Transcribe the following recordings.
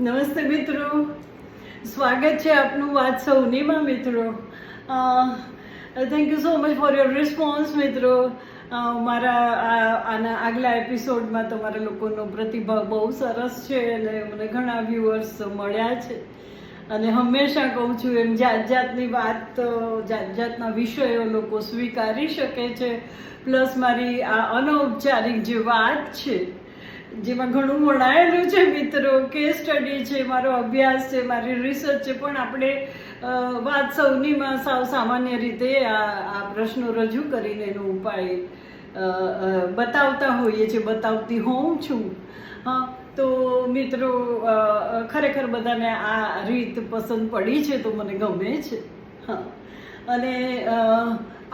નમસ્તે મિત્રો. સ્વાગત છે આપનું વાત સૌનીમાં મિત્રો. Thank you so much for your response મિત્રો. મારા આના આગલા એપિસોડમાં તમારા લોકોનો પ્રતિભાવ બહુ સરસ છે અને મને ઘણા વ્યુઅર્સ મળ્યા છે. અને હંમેશા કહું છું, એમ જાત જાતની વાત જાત જાતના વિષયો લોકો સ્વીકારી શકે છે. પ્લસ મારી આ અનૌપચારિક જે વાત છે જેમાં ઘણું વણાયેલું છે મિત્રો. કે સ્ટડી છે, મારો અભ્યાસ છે, મારી રિસર્ચ છે, પણ આપણે વાત સૌનીમાં સાવ સામાન્ય રીતે આ પ્રશ્નો રજૂ કરીને એનો ઉપાય બતાવતા હોઈએ છીએ, બતાવતી હોઉં છું. હા, તો મિત્રો ખરેખર બધાને આ રીત પસંદ પડી છે તો મને ગમે છે. હા. અને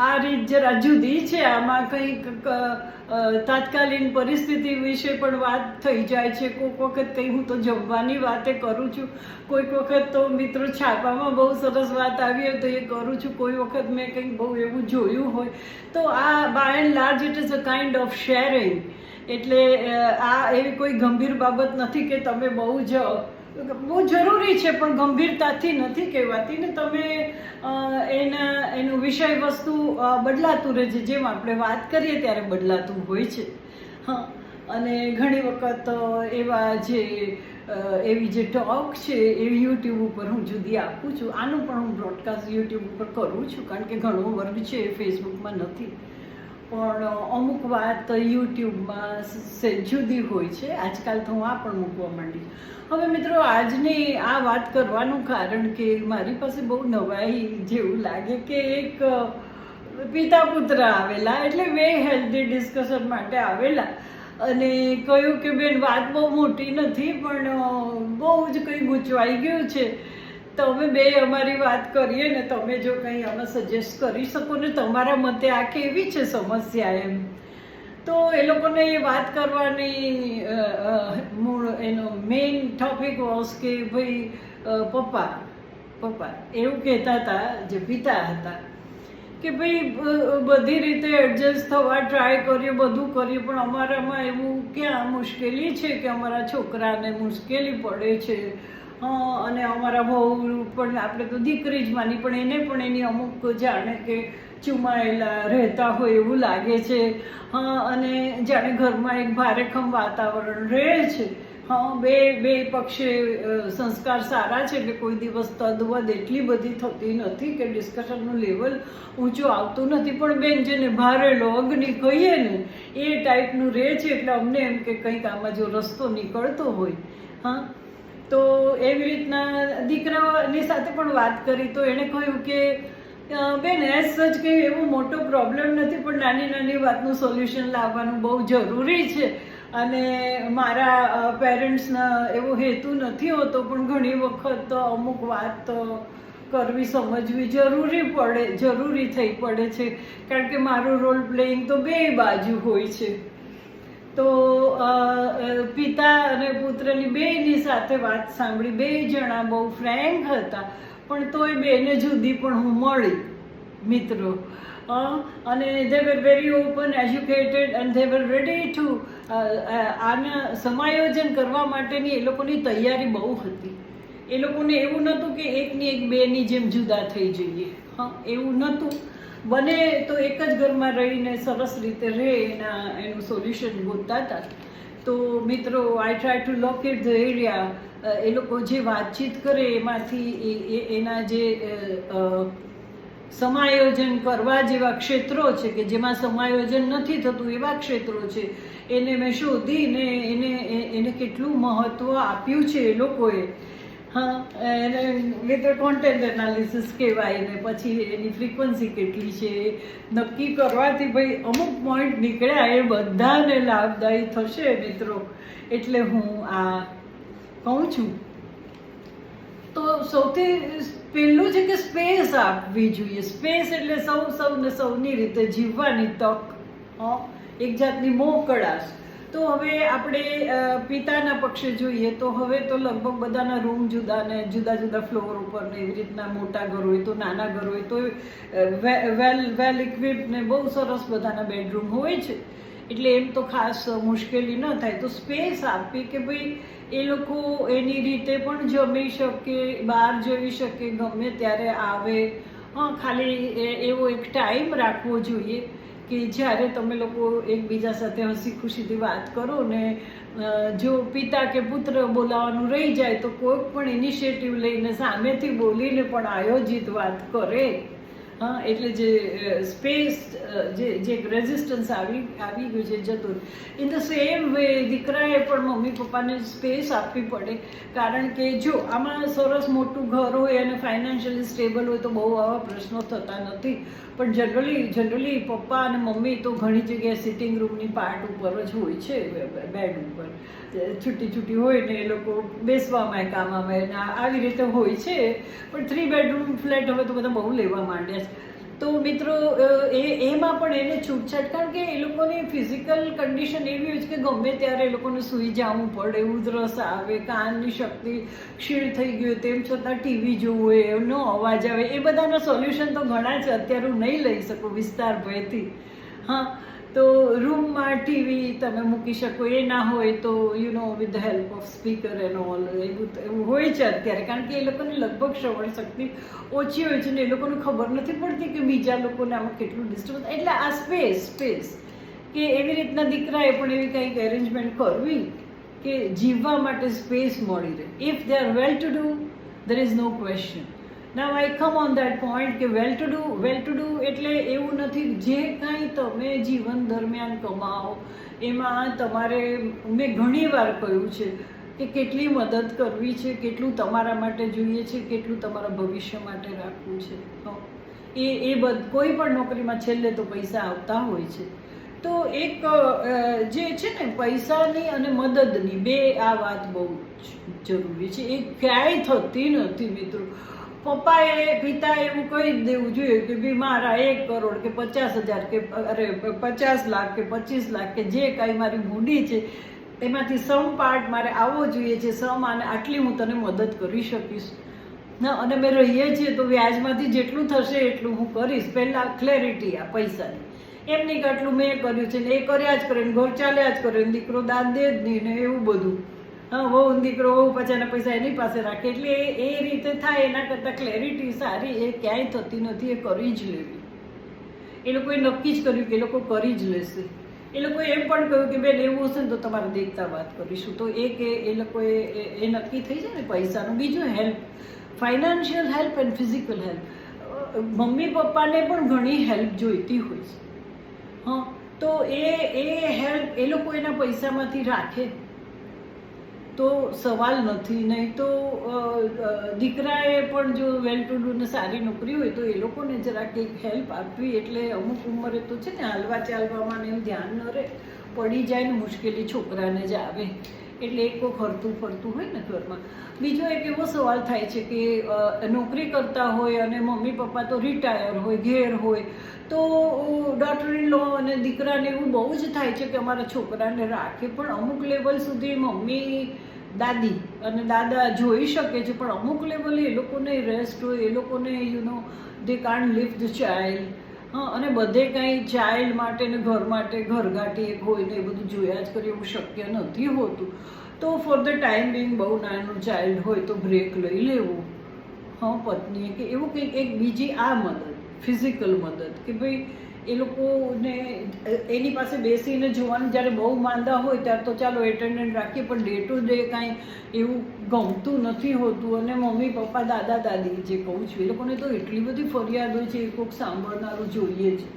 આ રીત જરા જુદી છે, આમાં કંઈક તાત્કાલીન પરિસ્થિતિ વિશે પણ વાત થઈ જાય છે. કોઈક વખત કંઈ હું તો જમવાની વાતે કરું છું. કોઈક વખત તો મિત્રો છાપામાં બહુ સરસ વાત આવી હોય તો એ કરું છું. કોઈ વખત મેં કંઈક બહુ એવું જોયું હોય. તો આ by and large it is a kind of sharing એટલે આ એવી કોઈ ગંભીર બાબત નથી કે તમે બહુ જ બહુ જરૂરી છે, પણ ગંભીરતાથી નથી કહેવાતી. ને તમે એના, એનું વિષય વસ્તુ બદલાતું રહે છે જેમ આપણે વાત કરીએ ત્યારે બદલાતું હોય છે. હા. અને ઘણી વખત એવા જે એવી જે ટોક છે, એ યુટ્યુબ ઉપર હું જુદી આપું છું. આનું પણ હું બ્રોડકાસ્ટ યુટ્યુબ ઉપર કરું છું, કારણ કે ઘણો વર્ગ છે એ ફેસબુકમાં નથી. પણ અમુક વાત યુટ્યુબમાં જુદી હોય છે. આજકાલ તો હું આ પણ મૂકવા માંડી હવે મિત્રો, આજની આ વાત કરવાનું કારણ કે મારી પાસે બહુ નવાઈ જેવું લાગે કે એક પિતા પુત્ર આવેલા એટલે વે હેલ્ધી ડિસ્કશન માટે આવેલા. અને કહ્યું કે બેન, વાત બહુ મોટી નથી, પણ બહુ જ કંઈ ગૂંચવાઈ ગયું છે. તો અમે બે અમારી વાત કરીએ ને તમે જો કંઈ અમે સજેસ્ટ કરી શકો ને તમારા મતે આ કેવી છે સમસ્યા એમ. તો એ લોકોને એ વાત કરવાની મૂળ એનો મેઇન ટોપિક વોઝ કે ભાઈ પપ્પા પપ્પા એવું કહેતા હતા, જે પિતા હતા, કે ભાઈ બધી રીતે એડજસ્ટ થવા ટ્રાય કરીએ, બધું કરીએ, પણ અમારામાં એવું ક્યાં મુશ્કેલી છે કે અમારા છોકરાને મુશ્કેલી પડે છે? અને અમારા બહુ પણ આપણે તો દીકરી જ માની, પણ એને પણ એની અમુક જાણે કે ચુમાયેલા રહેતા હોય એવું લાગે છે. હા અને જાણે ઘરમાં એક ભારેખમ વાતાવરણ રહે છે. હા, બે બે પક્ષે સંસ્કાર સારા છે એટલે કોઈ દિવસ તદવદ એટલી બધી થતી નથી કે ડિસ્કશનનું લેવલ ઊંચું આવતું નથી. પણ બેન, જેને ભારેલો અગ્નિ કહીએ ને, એ ટાઈપનું રહે છે. એટલે અમને એમ કે કંઈક આમાં જો રસ્તો નીકળતો હોય, હા? તો એવી રીતના દીકરાઓની સાથે પણ વાત કરી તો એણે કહ્યું કે બેન, એઝ સચ કે એવો મોટો પ્રોબ્લેમ નથી, પણ નાની નાની વાતનું સોલ્યુશન લાવવાનું બહુ જરૂરી છે. અને મારા પેરેન્ટ્સના એવો હેતુ નથી હોતો, પણ ઘણી વખત અમુક વાત તો કરવી સમજવી જરૂરી પડે, જરૂરી થઈ પડે છે. કારણ કે મારું રોલ પ્લેઇંગ તો બે બાજુ હોય છે. તો પિતા અને પુત્રની બેયની સાથે વાત સાંભળી બે જણા બહુ ફ્રેન્ક હતા, પણ તોય બેને જુદી પણ હું મળી, મિત્રો. અને they were very open educated and they were ready to આના સમાયોજન કરવા માટેની એ લોકોની તૈયારી બહુ હતી. એ લોકોને એવું નહોતું કે એકની એક બેની જેમ જુદા થઈ જઈએ. હા, એવું નહોતું. બને તો એક જ ઘરમાં રહીને સરસ રીતે રહે એના, એનું સોલ્યુશન ગોતતા હતા. તો મિત્રો I try to locate the area એ લોકો જે વાતચીત કરે એમાંથી એ- એના જે સમાયોજન કરવા જેવા ક્ષેત્રો છે કે જેમાં સમાયોજન નથી થતું એવા ક્ષેત્રો છે, એને મેં શોધીને એને એને કેટલું મહત્ત્વ આપ્યું છે એ લોકોએ. હા, એને વિથ કોન્ટેન્ટ એનાલિસિસ કહેવાય ને પછી એની ફ્રીક્વન્સી કેટલી છે. નક્કી કરવાથી ભાઈ અમુક પોઈન્ટ નીકળ્યા એ બધાને લાભદાયી થશે મિત્રો. એટલે હું આ કહું છું. તો સૌથી પહેલું છે કે સ્પેસ આપવી જોઈએ. સ્પેસ એટલે સૌ, સૌને સૌની રીતે જીવવાની તક. એક જાતની મોકળાશ. તો હવે આપણે પિતાના પક્ષે જોઈએ તો હવે તો લગભગ બધાના રૂમ જુદા ને જુદા જુદા ફ્લોર ઉપર ને એવી રીતના મોટા ઘર હોય તો નાના ઘર હોય તો વેલ વેલ ઇક્વિપ ને બહુ સરસ બધાના બેડરૂમ હોય છે. એટલે એમ તો ખાસ મુશ્કેલી ન થાય. તો સ્પેસ આપવી કે ભાઈ એ લોકો એની રીતે પણ જમી શકે, બહાર જઈ શકે, ગમે ત્યારે આવે. હા, ખાલી એવો એક ટાઈમ રાખવો જોઈએ. કે જ્યારે તમે લોકો એકબીજા સાથે હસી ખુશીથી વાત કરો ને જો પિતા કે પુત્ર બોલાવવાનું રહી જાય તો કોઈ પણ ઇનિશિયેટિવ લઈને સામેથી બોલીને પણ આયોજિત વાત કરે. હા, એટલે જે સ્પેસ જે જે રેઝિસ્ટન્સ આવી આવી ગયું છે જતું ઇન ધ સેમ વે દીકરાએ પણ મમ્મી પપ્પાને સ્પેસ આપવી પડે. કારણ કે જો આમાં સરસ મોટું ઘર હોય અને ફાઇનાન્શિયલી સ્ટેબલ હોય તો બહુ આવા પ્રશ્નો થતા નથી. પણ જનરલી જનરલી પપ્પા અને મમ્મી તો ઘણી જગ્યાએ સિટિંગ રૂમની પાર્ટ ઉપર જ હોય છે બેડ ઉપર. છૂટી છૂટી હોય ને એ લોકો બેસવામાં કામ આવે આવી રીતે હોય છે. પણ થ્રી બેડરૂમ ફ્લેટ હવે તો બધા બહુ લેવા માંડ્યા છે. તો મિત્રો એ, એમાં પણ એને છૂટછાટ. કારણ કે એ લોકોની ફિઝિકલ કન્ડિશન એવી હોય છે કે ગમે ત્યારે એ લોકોને સૂઈ જવું પડે, ઉધરસ આવે, કાનની શક્તિ ક્ષીણ થઈ ગયું તેમ છતાં ટીવી જોવું એનો અવાજ આવે, એ બધાના સોલ્યુશન તો ઘણા છે, અત્યારે હું નહીં લઈ શકું વિસ્તાર ભયથી. હા. તો રૂમમાં ટીવી તમે મૂકી શકો. એ ના હોય તો you know with the help of speaker and all એવું એવું હોય છે અત્યારે. કારણ કે એ લોકોને લગભગ શ્રવણ શક્તિ ઓછી હોય છે ને એ લોકોને ખબર નથી પડતી કે બીજા લોકોને આમાં કેટલું ડિસ્ટર્બ એટલે આ સ્પેસ સ્પેસ કે એવી રીતના દીકરાએ પણ એવી કંઈક એરેન્જમેન્ટ કરવી કે જીવવા માટે સ્પેસ મળી રહે. If they are well to do there is no question now I come on that point કે well to do well to do એટલે એવું નથી. જે કાંઈ તમે જીવન દરમિયાન કમાઓ એમાં તમારે, મેં ઘણી વાર કહ્યું છે કે કેટલી મદદ કરવી છે, કેટલું તમારા માટે જોઈએ છે, કેટલું તમારા ભવિષ્ય માટે રાખવું છે. એ એ બધ, કોઈ પણ નોકરીમાં છેલ્લે તો પૈસા આવતા હોય છે. તો એક જે છે ને, પૈસાની અને મદદની બે આ વાત બહુ જરૂરી છે. એ ક્યાંય થતી નથી, મિત્રો. પપ્પાએ પિતાએ એવું કહી દેવું જોઈએ કે ભઈ મારા એક કરોડ કે પચાસ હજાર કે અરે પચાસ લાખ કે પચીસ લાખ કે જે કાંઈ મારી મૂડી છે, એમાંથી સમ પાર્ટ મારે આવવો જોઈએ છે સમ અને આટલી હું તને મદદ કરી શકીશ. ના, અને મેં રહીએ છીએ તો વ્યાજમાંથી જેટલું થશે એટલું હું કરીશ. પહેલાં ક્લેરિટી આ પૈસાની. એમ નહીં કે આટલું મેં કર્યું છે ને એ કર્યા જ કરે ને ઘર ચાલ્યા જ કરે ને દીકરો દાન દે જ નહીં ને એવું બધું. હા, વહુ દીકરો, વહુ પછાના પૈસા એની પાસે રાખે. એટલે એ રીતે થાય, એના કરતાં ક્લેરિટી સારી, એ ક્યાંય થતી નથી, એ કરી જ લેવી. એ લોકોએ નક્કી જ કર્યું કે એ લોકો કરી જ લેશે. એ લોકોએ એમ પણ કહ્યું કે, બેન, એવું હશે ને તો તમારે દેખતા વાત કરીશું. તો એ કે, એ લોકોએ, એ નક્કી થઈ જાય ને પૈસાનું. બીજું help, financial help and physical help. Mummy પપ્પાને પણ ઘણી હેલ્પ જોઈતી હોય છે. હા, તો એ એ હેલ્પ એ લોકો એના પૈસામાંથી રાખે. તો સવાલ નથી, નહીં તો દીકરાએ પણ જો વેલ ટુ ડુ ને સારી નોકરી હોય તો એ લોકોને જરા કંઈક હેલ્પ આપવી એટલે અમુક ઉંમરે તો છે ને હાલવા ચાલવામાં ને એમ ધ્યાન ન રહે, પડી જાય ને મુશ્કેલી છોકરાને જ આવે, એટલે એક ફરતું ફરતું હોય ને ઘરમાં. બીજો એક એવો સવાલ થાય છે કે નોકરી કરતા હોય અને મમ્મી પપ્પા તો રિટાયર હોય, ઘેર હોય તો ડોટર ઇન લો અને દીકરાને એવું બહુ જ થાય છે કે અમારા છોકરાને રાખે, પણ અમુક લેવલ સુધી મમ્મી, દાદી અને દાદા જોઈ શકે છે, પણ અમુક લેવલે એ લોકોને રેસ્ટ હોય, એ લોકોને યુ નો દે કાન લીવ ધ ચાઇલ્ડ હા, અને બધે કાંઈ ચાઇલ્ડ માટે ને ઘર માટે ઘરઘાટી એક હોય ને એ બધું જોયા જ કરી એવું શક્ય નથી હોતું. તો ફોર ધ ટાઈમ બિંગ બહુ નાનું ચાઇલ્ડ હોય તો બ્રેક લઈ લેવું. હા, પત્નીએ કે એવું કંઈક એક બીજી આ મદદ. ફિઝિકલ મદદ કે ભાઈ, એ લોકોને એની પાસે બેસીને જોવાનું જ્યારે બહુ માંદા હોય ત્યારે તો ચાલો એટેન્ડન્ટ રાખીએ, પણ ડે ટુ ડે કાંઈ એવું ગમતું નથી હોતું. અને મમ્મી, પપ્પા, દાદા, દાદી, જે કહું છું, એ લોકોને તો એટલી બધી ફરિયાદ હોય છે, એ કોઈક સાંભળનારું જોઈએ જ.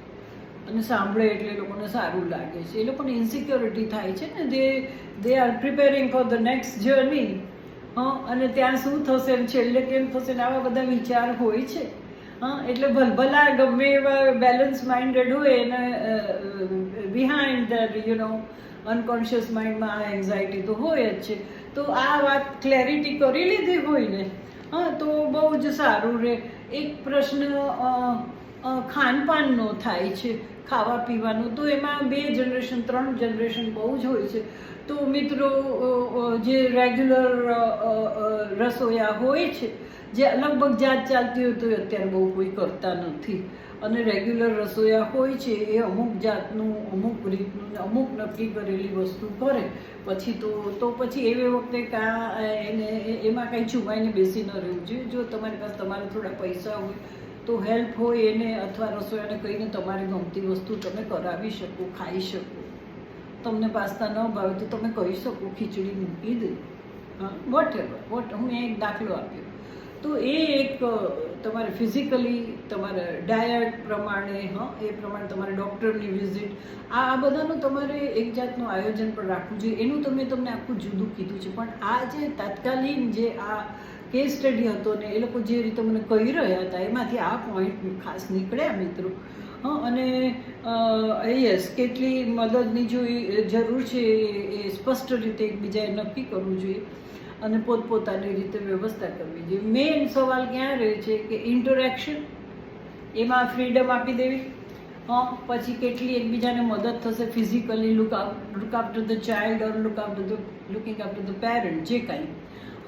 અને સાંભળે એટલે એ લોકોને સારું લાગે છે. એ લોકોને ઇન્સિક્યોરિટી થાય છે ને they they are preparing for the next journey hmm, અને ત્યાં શું થશે છેલ્લે કેમ થશે ને આવા બધા વિચાર હોય છે. હા, એટલે ભલભલા ગમે એવા બેલેન્સ માઇન્ડેડ હોય એને behind the you know unconscious માઇન્ડમાં આ એન્ઝાયટી તો હોય જ છે. તો આ વાત ક્લેરિટી કરી લીધી હોય ને, હા, તો બહુ જ સારું રહે એક પ્રશ્ન ખાનપાનનો થાય છે, ખાવા પીવાનું. તો એમાં બે જનરેશન ત્રણ જનરેશન બહુ જ હોય છે. તો મિત્રો જે રેગ્યુલર રસોયા હોય છે જે લગભગ જાત ચાલતી હોય તો અત્યારે બહુ કોઈ કરતા નથી. અને રેગ્યુલર રસોઈયા હોય છે એ અમુક જાતનું, અમુક રીતનું, અમુક નક્કી કરેલી વસ્તુ કરે. પછી તો તો પછી એવી વખતે કાં એને, એમાં કાંઈ છુપાઈને બેસી ન રહેવું જોઈએ. જો તમારી પાસે તમારે થોડા પૈસા હોય, તો હેલ્પ હોય એને અથવા રસોયાને કહીને તમારે ગમતી વસ્તુ તમે કરાવી શકો, ખાઈ શકો. તમને પાસ્તા ન ભાવે તો તમે કહી શકો, ખીચડી મૂકી દે. વોટ એવર વોટ હું એક દાખલો આપ્યો. તો એ એક તમારે ફિઝિકલી તમારે ડાયટ પ્રમાણે, હં, એ પ્રમાણે તમારે ડૉક્ટરની વિઝિટ આ આ બધાનું તમારે એક જાતનું આયોજન પણ રાખવું જોઈએ. એનું તમે તમને આખું જુદું કીધું છે. પણ આ જે તાત્કાલિક જે આ કેસ સ્ટડી હતો ને, એ લોકો જે રીતે મને કહી રહ્યા હતા, એમાંથી આ પોઈન્ટ ખાસ નીકળ્યા મિત્રો. હં, અને યસ કેટલી મદદની જો જરૂર છે એ સ્પષ્ટ રીતે એકબીજાએ નક્કી કરવું જોઈએ. અને પોતપોતાની રીતે વ્યવસ્થા કરવી જોઈએ. મેઇન સવાલ ક્યાં રહે છે કે ઇન્ટરેક્શન એમાં ફ્રીડમ આપી દેવી? હા, પછી કેટલી એકબીજાને મદદ થશે physically look look after the child or look after the looking after the parent જે કાંઈ.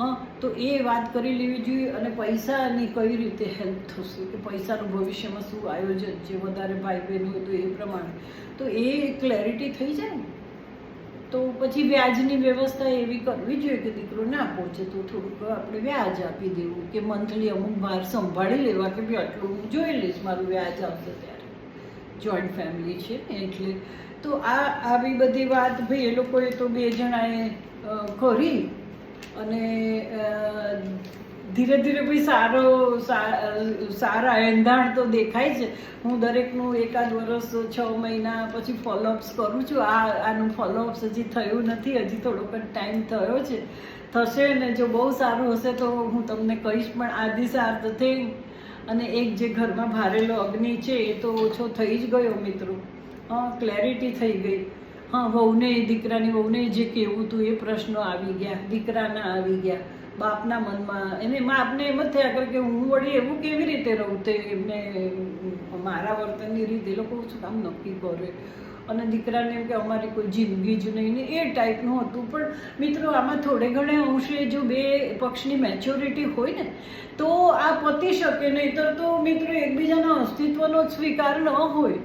હા, તો એ વાત કરી લેવી જોઈએ અને પૈસાની કઈ રીતે હેલ્પ થશે? કે પૈસાનું ભવિષ્યમાં શું આયોજન જે વધારે ભાઈ બહેન હોય તો એ પ્રમાણે. તો એ ક્લેરિટી થઈ જાય ને? તો પછી વ્યાજની વ્યવસ્થા એવી કરવી જોઈએ કે દીકરો ના પહોંચે તો થોડુંક આપણે વ્યાજ આપી દેવું કે મંથલી અમુક ભાર સંભાળી લેવા કે ભાઈ આટલું હું જોઈ લઈશ, મારું વ્યાજ આવશે ત્યારે. જોઈન્ટ ફેમિલી છે એટલે તો આ, આવી બધી વાત ભાઈ એ લોકોએ તો બે જણાએ કરી અને ધીરે ધીરે ભાઈ સારો સારા એંધાણ તો દેખાય છે. હું દરેકનું એકાદ વર્ષ છ મહિના પછી ફોલોઅપ્સ કરું છું. આ, આનું ફોલોઅપ્સ હજી થયું નથી. હજી થોડોક જ ટાઈમ થયો છે. થશે ને જો બહુ સારું હશે તો હું તમને કહીશ, પણ આ ધીસ આર અને એક જે ઘરમાં ભારેલો અગ્નિ છે એ તો ઓછો થઈ જ ગયો મિત્રો. હા ક્લેરિટી થઈ ગઈ. હા, વહુને, દીકરાની વહુને જે કહેવું હતું એ પ્રશ્નો આવી ગયા, દીકરાના આવી ગયા. બાપના મનમાં એને બાપને એમ જ થયા કરે કે હું વળી એવું કેવી રીતે રહું તે એમને મારા વર્તનની રીત એ લોકો શું કામ નક્કી કરે? અને દીકરાને એમ કે અમારી કોઈ જિંદગી જ નહીં ને એ ટાઈપનું હતું. પણ મિત્રો, આમાં થોડે ઘણે અંશે જો બે પક્ષની મેચ્યોરિટી હોય ને, તો આ પતી શકે નહીં તો મિત્રો એકબીજાના અસ્તિત્વનો જ સ્વીકાર ન હોય.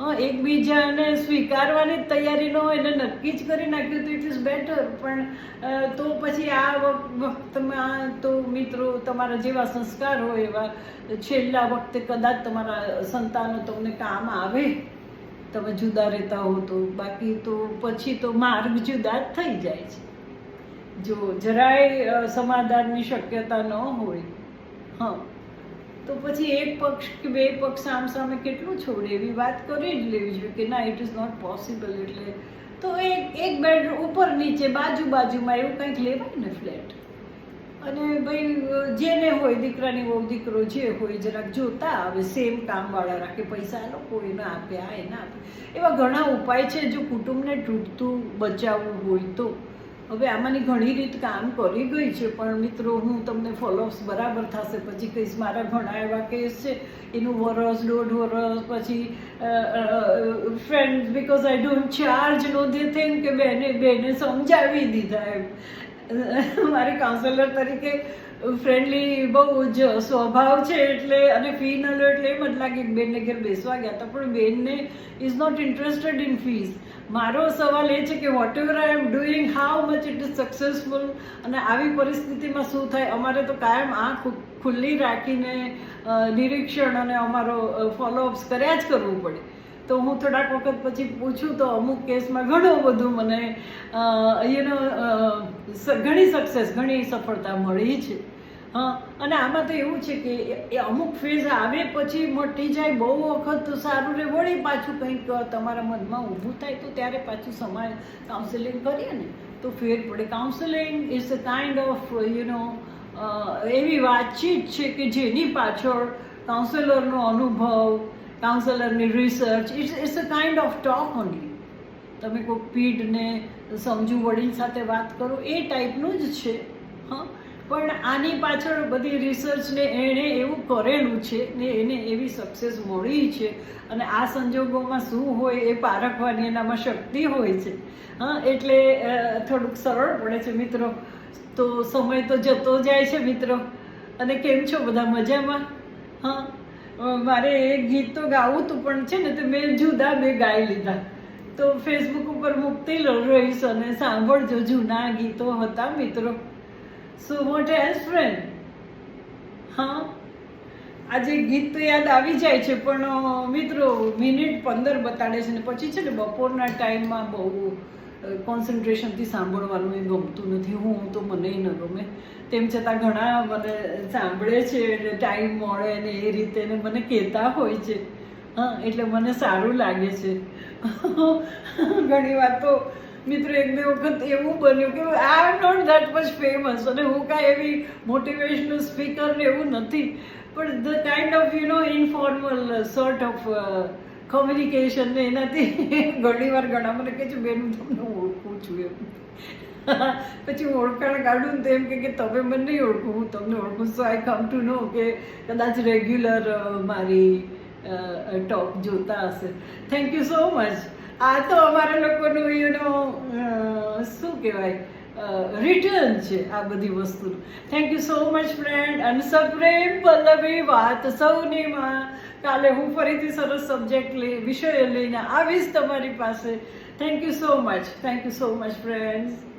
એકબીજાને સ્વીકારવાની જ તૈયારી ન હોય, એને નક્કી જ કરી નાખ્યું તો ઇટ ઇઝ બેટર પણ તો પછી આ વખતમાં તો મિત્રો તમારા જેવા સંસ્કાર હોય એવા, છેલ્લા વખતે કદાચ તમારા સંતાનો તમને કામ આવે, તમે જુદા રહેતા હો તો. બાકી તો પછી તો માર્ગ જુદા જ થઈ જાય છે. જો જરાય સમાધાનની શક્યતા ન હોય, હા. તો પછી એક પક્ષ કે બે પક્ષ આમ સામે કેટલું છોડે એવી વાત કરી જ લેવી જોઈએ કે ના ઇટ ઇઝ નોટ પોસિબલ એટલે. તો એક એક બેડ ઉપર નીચે બાજુ બાજુમાં એવું કંઈક લેવાય ને ફ્લેટ અને ભાઈ, જેને હોય, દીકરાની વહુ, દીકરો જે હોય, જરાક જોતા આવે સેમ કામવાળા રાખે, પૈસા લોકો એને આપે, આ એને આપે. એવા ઘણા ઉપાય છે જો કુટુંબને તૂટતું, બચાવવું હોય તો. હવે આમાંની ઘણી રીત કામ કરી ગઈ છે, પણ મિત્રો, હું તમને ફોલોઅપ્સ બરાબર થશે. પછી કહીશ મારા ઘણા એવા કેસ છે, એનું વરસ, દોઢ વરસ, પછી friend because I don't charge no they think કે બેને બેને સમજાવી દીધા એમ. મારી કાઉન્સેલર તરીકે ફ્રેન્ડલી બહુ જ સ્વભાવ છે એટલે અને ફી ન લો એટલે એમ જ લાગે કે બેનને ઘેર બેસવા ગયા હતા. પણ બેનને is not interested in fees મારો સવાલ એ છે કે whatever I am doing how much it is successful અને આવી પરિસ્થિતિમાં શું થાય? અમારે તો કાયમ આંખ ખુલ્લી રાખીને નિરીક્ષણ અને અમારો ફોલોઅપ્સ કર્યા જ કરવું પડે. તો હું થોડાક વખત પછી પૂછું તો અમુક કેસમાં ઘણું બધું મને યુ ઘણી સક્સેસ ઘણી સફળતા મળી છે. હા, અને આમાં તો એવું છે કે એ- અમુક ફેઝ આવે પછી મટી જાય, બહુ વખત તો સારું રહે વળી પાછું કંઈક તમારા મનમાં ઊભું થાય તો ત્યારે પાછું સમાજ કાઉન્સેલિંગ કરીએ ને, તો ફેર પડે. Counselling is a kind of you એવી વાતચીત છે કે જેની પાછળ કાઉન્સેલરનો અનુભવ કાઉન્સેલરની research it's it's a kind of talk only તમે કોઈ પીઢને સમજુ વડીલ સાથે વાત કરો, એ ટાઈપનું જ છે, હા. પણ આની પાછળ બધી રિસર્ચને એણે એવું કરેલું છે ને એને એવી સક્સેસ મળી છે અને આ સંજોગોમાં શું હોય એ પારખવાની એનામાં શક્તિ હોય છે, હા. એટલે થોડુંક સરળ પડે છે મિત્રો. તો સમય તો જતો જાય છે મિત્રો. અને કેમ છો બધા મજામાં? હા. મારે એક ગીત તો ગાવું હતું, પણ છે ને તો મેં જુદા બે ગાઈ લીધા. તો ફેસબુક ઉપર મૂકતી રહીશ અને સાંભળજો જૂના ગીતો હતા મિત્રો. સો વોટ એઝ ફ્રેન્ડ હા? આજે ગીત તો યાદ આવી જાય છે, પણ મિત્રો, મિનિટ પંદર બતાડે છે ને, પછી છે ને બપોરના ટાઈમમાં બહુ કોન્સન્ટ્રેશનથી સાંભળવાનું એ ગમતું નથી. હું તો મને ન ગમે. તેમ છતાં ઘણા મને સાંભળે છે એટલે ટાઈમ મળે ને એ રીતે ને મને કહેતા હોય છે. હા, એટલે મને સારું લાગે છે. ઘણી વાર તો મિત્રો એક બે વખત એવું બન્યું કે I am not that much famous અને હું કાંઈ એવી મોટિવેશનલ સ્પીકર એવું નથી. પણ the kind of, you know, informal, sort of communication ને એનાથી ઘણી વાર ઘણા મને કહે છે, બેન, હું તમને ઓળખું છું એમ. પછી હું ઓળખાણ કાઢું ને તો એમ કે તમે મને નહીં ઓળખું, હું તમને ઓળખું સો આઈ કમ ટુ નો કે કદાચ રેગ્યુલર મારી ટોક જોતા હશે. થેન્ક યુ સો મચ આ તો અમારા લોકોનું યુ નો શું કહેવાય? રિટર્ન છે આ બધી વસ્તુનું. Thank you so much friend અને સપ્રેમ પલ્લવી વાત સૌની માં. કાલે હું ફરીથી સરસ સબ્જેક્ટ લઈ વિષય લઈને આવીશ તમારી પાસે. Thank you so much thank you so much friends